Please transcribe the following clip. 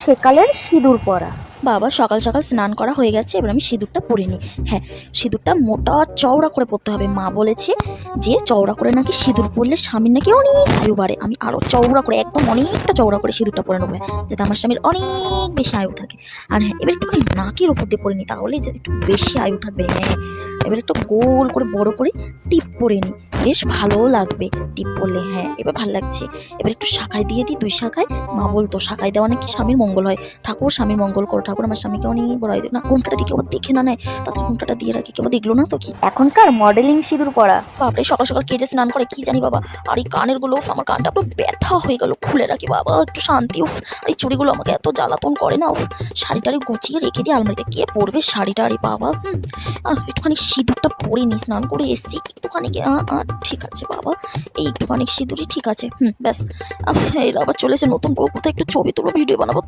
সেকালের সিঁদুর পরা। বাবা, সকাল সকাল স্নান করা হয়ে গেছে, এবার আমি সিঁদুরটা পরে নিই। হ্যাঁ সিঁদুরটা মোটা চওড়া করে পরতে হবে। মা বলেছে যে চওড়া করে নাকি সিঁদুর পরলে স্বামীর নাকি অনেক আয়ু বাড়ে। আমি আরও চওড়া করে, একদম অনেকটা চওড়া করে সিঁদুরটা পরে নেব, যাতে আমার স্বামীর অনেক বেশি আয়ু থাকে। আর হ্যাঁ এবার একটুখানি নাকের ওপর দিয়ে পরে নিই তাহলে যে একটু বেশি আয়ু থাকবে। হ্যাঁ এবার একটু গোল করে, বড় করে টিপ পরে নিই। বেশ ভালোও লাগবে। টিপ পরলে হ্যাঁ এবার ভালো লাগছে। এবার একটু শাখায় দিয়ে দিই দুই শাখায়। মা বলতো শাখায় দেওয়া নাকি স্বামীর মঙ্গল হয়? ঠাকুর স্বামীর মঙ্গল করো। ঠাকুর আমার স্বামীকে অনেক বড় হয় না কোনটা দিয়ে কেউ দেখে না নেয় তাদের ঘুমটাটা দিয়ে রাখে কেউ দেখল না তো কি? এখনকার মডেলিং সিঁদুর পরা বাপরে সকাল সকাল কে যে স্নান করে কি জানি বাবা। আর এই কানেরগুলো আমার কানটা পুরো ব্যথা হয়ে গেল খুলে রাখি বাবা একটু শান্তি উফ। আর এই চুড়িগুলো আমাকে এত জ্বালাতন করে না উফ। শাড়িটারি গুছিয়ে রেখে দিই আলমারিতে। কে পরবে শাড়িটা? আরে বাবা হুম। একটুখানি সিঁদুরটা পরে নি স্নান করে এসছি একটুখানি ঠিক আছে বাবা, এই একটু একটুখানি সিঁদুরি ঠিক আছে, হুম, ব্যাস। এই আবার চলেছে নতুন বউ, কোথায় একটু ছবি তুলো ভিডিও বানাবো।